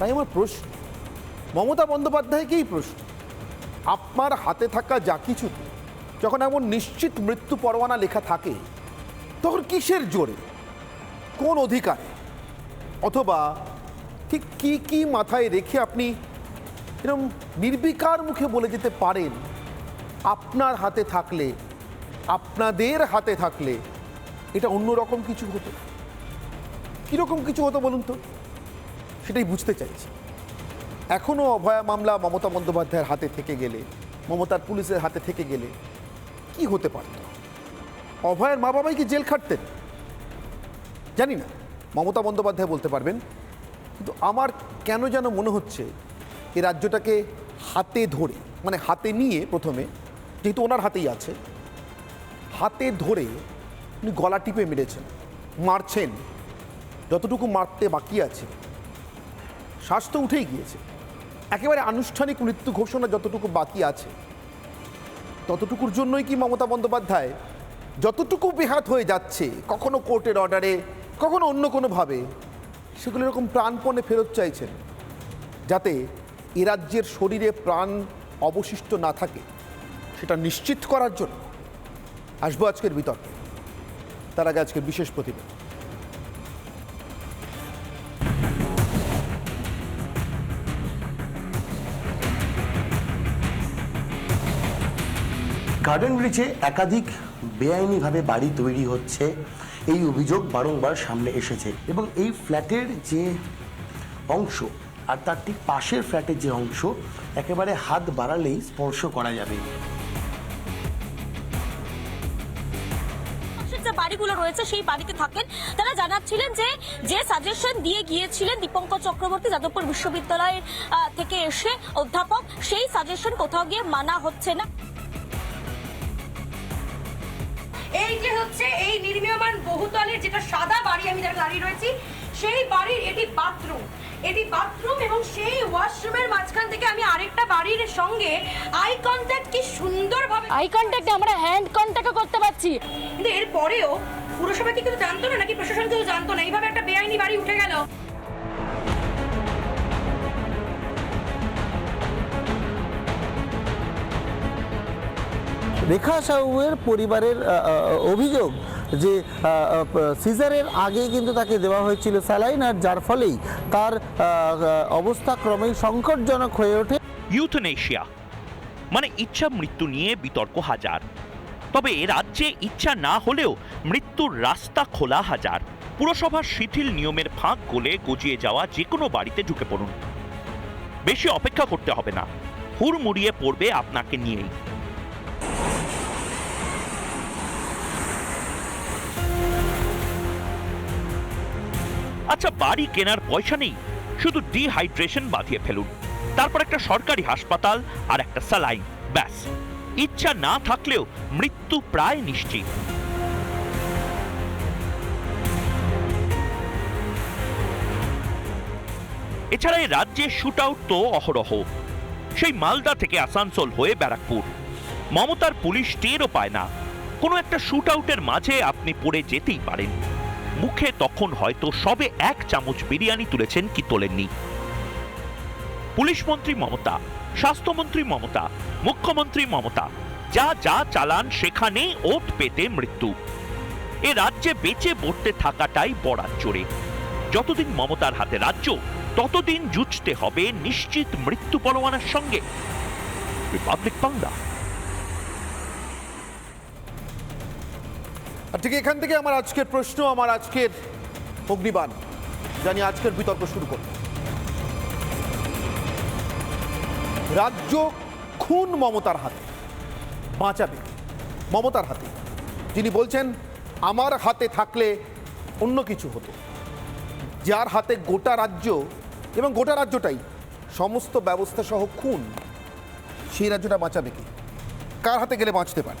তাই আমার প্রশ্ন। মমতা বন্দ্যোপাধ্যায়কেই প্রশ্ন। আপনার হাতে থাকা যা কিছু যখন এমন নিশ্চিত মৃত্যু পরোয়ানা লেখা থাকে, তখন কিসের জোরে? কোন অধিকারে? অথবা ঠিক কি কি মাথায় রেখে আপনি এরকম নির্বিকার মুখে বলে যেতে পারেন, আপনার হাতে থাকলে, আপনাদের হাতে থাকলে এটা অন্যরকম কিছু হতো? কীরকম কিছু হতো বলুন তো? সেটাই বুঝতে চাইছি। এখনও অভয়া মামলা মমতা বন্দ্যোপাধ্যায়ের হাতে থেকে গেলে, মমতার পুলিশের হাতে থেকে গেলে কি হতে পারত? অভয়ের মা বাবাই কি জেল খাটতেন? জানি না, মমতা বন্দ্যোপাধ্যায় বলতে পারবেন। কিন্তু আমার কেন যেন মনে হচ্ছে এই রাজ্যটাকে হাতে ধরে মানে হাতে নিয়ে প্রথমে, যেহেতু ওনার হাতেই আছে, হাতে ধরে উনি গলা টিপে মেরেছেন, মারছেন, যতটুকু মারতে বাকি আছে। শ্বাস তো উঠেই গিয়েছে। একেবারে আনুষ্ঠানিক মৃত্যু ঘোষণা যতটুকু বাকি আছে, ততটুকুর জন্যই কি মমতা বন্দ্যোপাধ্যায় যতটুকু বেহাত হয়ে যাচ্ছে, কখনো কোর্টের অর্ডারে, কখনো অন্য কোনোভাবে, সেগুলো এরকম প্রাণপণে ফেরত চাইছেন যাতে এ রাজ্যের শরীরে প্রাণ অবশিষ্ট না থাকে। সেটা নিশ্চিত করার জন্য আসব আজকের বিতর্কে। তার আগে আজকের বিশেষ প্রতিবেদন। গার্ডেন ব্রিজে একাধিক বেআইনিভাবে বাড়ি তৈরি হচ্ছে। এই অভিযোগ বারংবার সামনে এসেছে এবং এই ফ্ল্যাটের যে অংশ আর তার ঠিক পাশের ফ্ল্যাটের যে অংশ একেবারে হাত বাড়ালেই স্পর্শ করা যাবে। বাড়িগুলো রয়েছে, সেই বাড়িতে থাকেন। তারা জানাচ্ছিলেন যে যে সাজেশন দিয়ে গিয়েছিলেন দীপঙ্কর চক্রবর্তী যাদবপুর বিশ্ববিদ্যালয়ের থেকে এসে অধ্যাপক, সেই সাজেশন কোথাও গিয়ে মানা হচ্ছে না। এই যে হচ্ছে এই নির্মীয়মান বহুতলের যেটা সাদা বাড়ি আমি যার দাঁড়িয়ে রয়েছি সেই বাড়ির এটি বাথরুম। এটি বাথরুম এবং সেই ওয়াশরুমের মাঝখান থেকে আমি আরেকটা বাড়ির সঙ্গে আই কন্ট্যাক্ট কি সুন্দরভাবে আই কন্ট্যাক্টে আমরা হ্যান্ড কন্ট্যাক্টও করতে পারছি। কিন্তু এর পরেও পুরসভা কি কিছু জানতো না? নাকি প্রশাসন কেউ জানতো না? এইভাবে একটা বেআইনি বাড়ি উঠে গেল। রেখা সাহুয়ের পরিবারের অভিযোগ যে সিজারের আগে কিন্তু তাকে দেওয়া হয়েছিল স্যালাইন আর যার ফলেই তার অবস্থা ক্রমেই সংকটজনক হয়ে ওঠে। ইউথনেশিয়া মানে ইচ্ছা মৃত্যু নিয়ে বিতর্ক হাজার। তবে রাজ্যে ইচ্ছা না হলেও মৃত্যুর রাস্তা খোলা হাজার। পুরসভার শিথিল নিয়মের ফাঁক গোলে গজিয়ে যাওয়া যে কোনো বাড়িতে ঢুকে পড়ুন। বেশি অপেক্ষা করতে হবে না। হুড়মুড়িয়ে পড়বে আপনাকে নিয়েই। আচ্ছা বাড়ি কেনার পয়সা নেই। শুধু ডিহাইড্রেশন বাঁধিয়ে ফেলুন। তারপর একটা সরকারি হাসপাতাল আর একটা স্যালাইন ব্যাস। ইচ্ছা না থাকলেও মৃত্যু প্রায় নিশ্চিত। এছাড়া এই রাজ্যে শুট আউট তো অহরহ। সেই মালদা থেকে আসানসোল হয়ে ব্যারাকপুর। মমতার পুলিশ টেরও পায় না। কোনো একটা শুট আউটের মাঝে আপনি পড়ে যেতেই পারেন। মুখে তখন হয়তো সবে এক চামচ বিরিয়ানি তুলেছেন কি তোলেননি। পুলিশ মন্ত্রী মমতা, স্বাস্থ্যমন্ত্রী মমতা, মুখ্যমন্ত্রী মমতা, যা যা চালান সেখানে ওট পেতে মৃত্যু। এ রাজ্যে বেঁচে বসতে থাকাটাই বড়ার জোরে। যতদিন মমতার হাতে রাজ্য, ততদিন জুঝতে হবে নিশ্চিত মৃত্যু পরোয়ানার সঙ্গে। রিপাবলিক বাংলা। আর ঠিক এখান থেকে আমার আজকের প্রশ্ন, আমার আজকের অগ্নিবাণ। জানি আজকের বিতর্ক শুরু করব। রাজ্য খুন মমতার হাতে, বাঁচাবে মমতার হাতে। যিনি বলছেন, আমার হাতে থাকলে অন্য কিছু হতো। যার হাতে গোটা রাজ্য এবং গোটা রাজ্যটাই, সমস্ত ব্যবস্থা সহ খুন, সেই রাজ্যটা বাঁচাবে কি? কার হাতে গেলে বাঁচতে পারে?